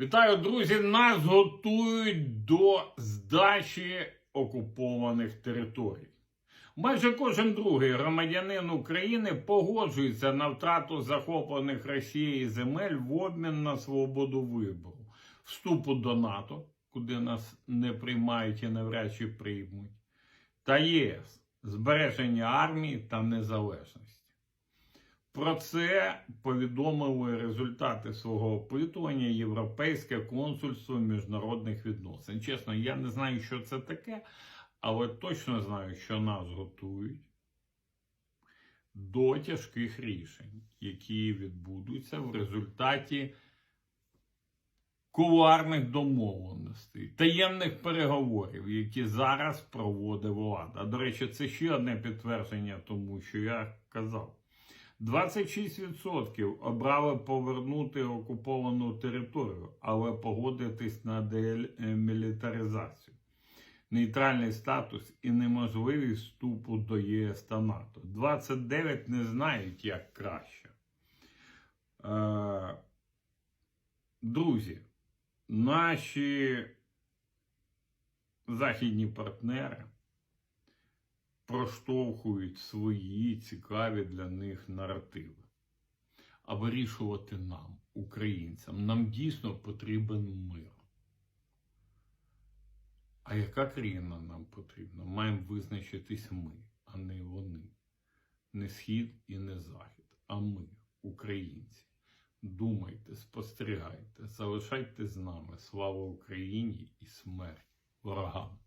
Вітаю, друзі! Нас готують до здачі окупованих територій. Майже кожен другий громадянин України погоджується на втрату захоплених Росією земель в обмін на свободу вибору, вступу до НАТО, куди нас не приймають і навряд чи приймуть, та ЄС, збереження армії та незалежності. Про це повідомили результати свого опитування Європейське консульство міжнародних відносин. Чесно, я не знаю, що це таке, але точно знаю, що нас готують до тяжких рішень, які відбудуться в результаті кулуарних домовленостей, таємних переговорів, які зараз проводить влада. До речі, це ще одне підтвердження тому, що я казав. 26% обрали повернути окуповану територію, але погодитись на демілітаризацію, нейтральний статус і неможливість вступу до ЄС та НАТО. 29 не знають, як краще. Е, Друзі, наші західні партнери проштовхують свої цікаві для них наративи. А вирішувати нам, українцям, нам дійсно потрібен мир. А яка країна нам потрібна? Маємо визначитись ми, а не вони. Не схід і не захід, а ми, українці. Думайте, спостерігайте, залишайте з нами. Слава Україні і смерть ворогам!